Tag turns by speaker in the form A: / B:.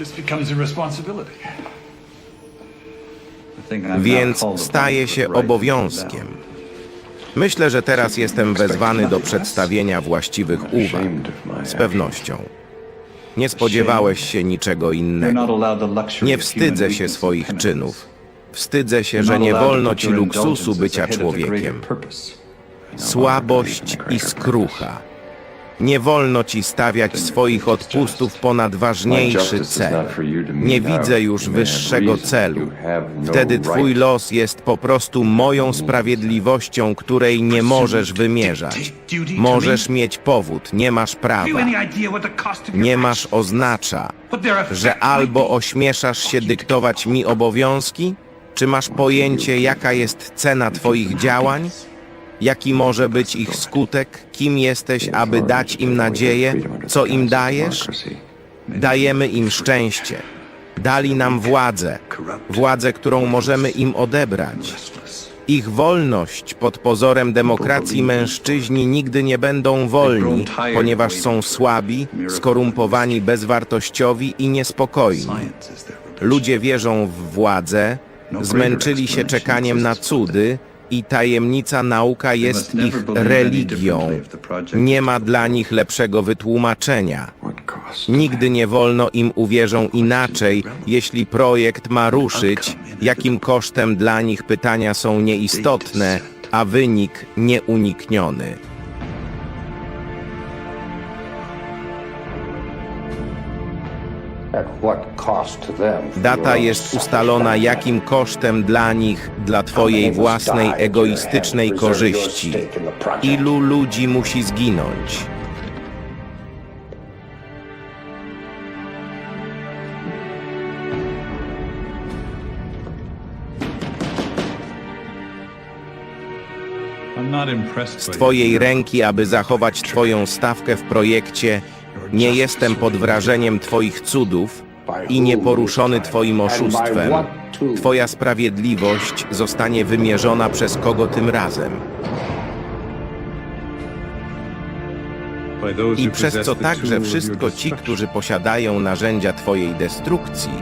A: This becomes a responsibility.
B: Więc staje się obowiązkiem. Myślę, że teraz jestem wezwany do przedstawienia właściwych uwag. Z pewnością. Nie spodziewałeś się niczego innego. Nie wstydzę się swoich czynów. Wstydzę się, że nie wolno ci luksusu bycia człowiekiem. Słabość i skrucha. Nie wolno ci stawiać swoich odpustów ponad ważniejszy cel. Nie widzę już wyższego celu. Wtedy twój los jest po prostu moją sprawiedliwością, której nie możesz wymierzać. Możesz mieć powód, nie masz prawa. Nie masz oznacza, że albo ośmieszasz się dyktować mi obowiązki, czy masz pojęcie, jaka jest cena twoich działań? Jaki może być ich skutek? Kim jesteś, aby dać im nadzieję? Co im dajesz? Dajemy im szczęście. Dali nam władzę, władzę, którą możemy im odebrać. Ich wolność pod pozorem demokracji mężczyźni nigdy nie będą wolni, ponieważ są słabi, skorumpowani, bezwartościowi i niespokojni. Ludzie wierzą w władzę, zmęczyli się czekaniem na cudy i tajemnica nauka jest ich religią. Nie ma dla nich lepszego wytłumaczenia. Nigdy nie wolno im uwierzą inaczej, jeśli projekt ma ruszyć, jakim kosztem dla nich pytania są nieistotne, a wynik nieunikniony. Data jest ustalona jakim kosztem dla nich, dla Twojej własnej egoistycznej korzyści. Ilu ludzi musi zginąć? Z Twojej ręki, aby zachować Twoją stawkę w projekcie, nie jestem pod wrażeniem Twoich cudów i nieporuszony Twoim oszustwem. Twoja sprawiedliwość zostanie wymierzona przez kogo tym razem. I przez co także wszystko ci, którzy posiadają narzędzia Twojej destrukcji,